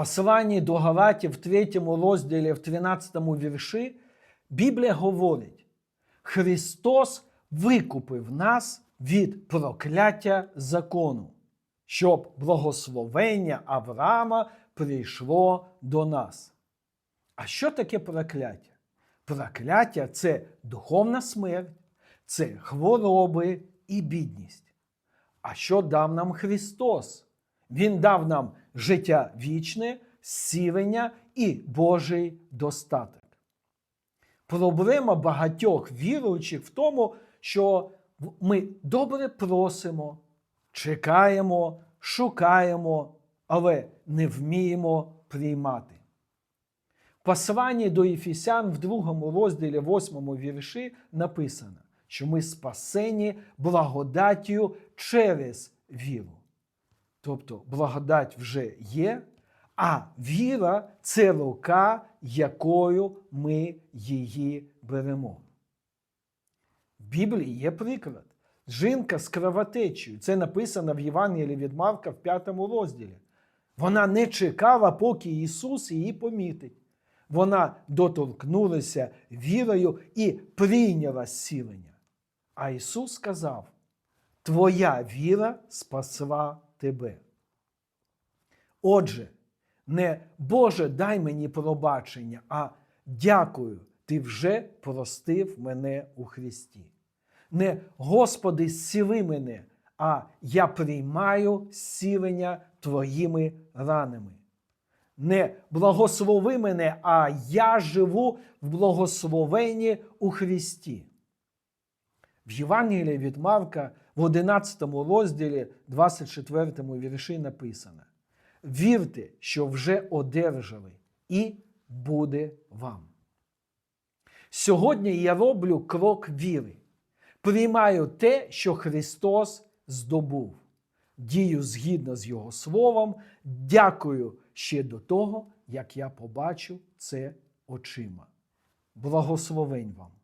посланні до Галатів в 3 розділі, в 13 вірші, Біблія говорить: Христос викупив нас від прокляття закону, щоб благословення Авраама прийшло до нас. А що таке прокляття? Прокляття це духовна смерть, це хвороби і бідність. А що дав нам Христос? Він дав нам життя вічне, зцілення і Божий достаток. Проблема багатьох віруючих в тому, що ми добре просимо, чекаємо, шукаємо, але не вміємо приймати. В посланні до Ефесян в другому розділі, восьмому вірші написано, що ми спасені благодаттю через віру. Тобто благодать вже є, а віра це рука, якою ми її беремо. В Біблії є приклад. Жінка з кровотечею. Це написано в Євангелії від Марка в п'ятому розділі. Вона не чекала, поки Ісус її помітить. Вона доторкнулася вірою і прийняла зцілення. А Ісус сказав: Твоя віра спасла тебе. Отже, не Боже, дай мені пробачення, а дякую, Ти вже простив мене у Христі. Не Господи, зціли мене, а я приймаю зцілення Твоїми ранами. Не благослови мене, а я живу в благословенні у Христі. В Євангелії від Марка в 11 розділі, 24 вірші написано: Вірте, що вже одержали, і буде вам. Сьогодні я роблю крок віри, приймаю те, що Христос здобув, дію згідно з Його Словом, дякую ще до того, як я побачу це очима. Благословень вам!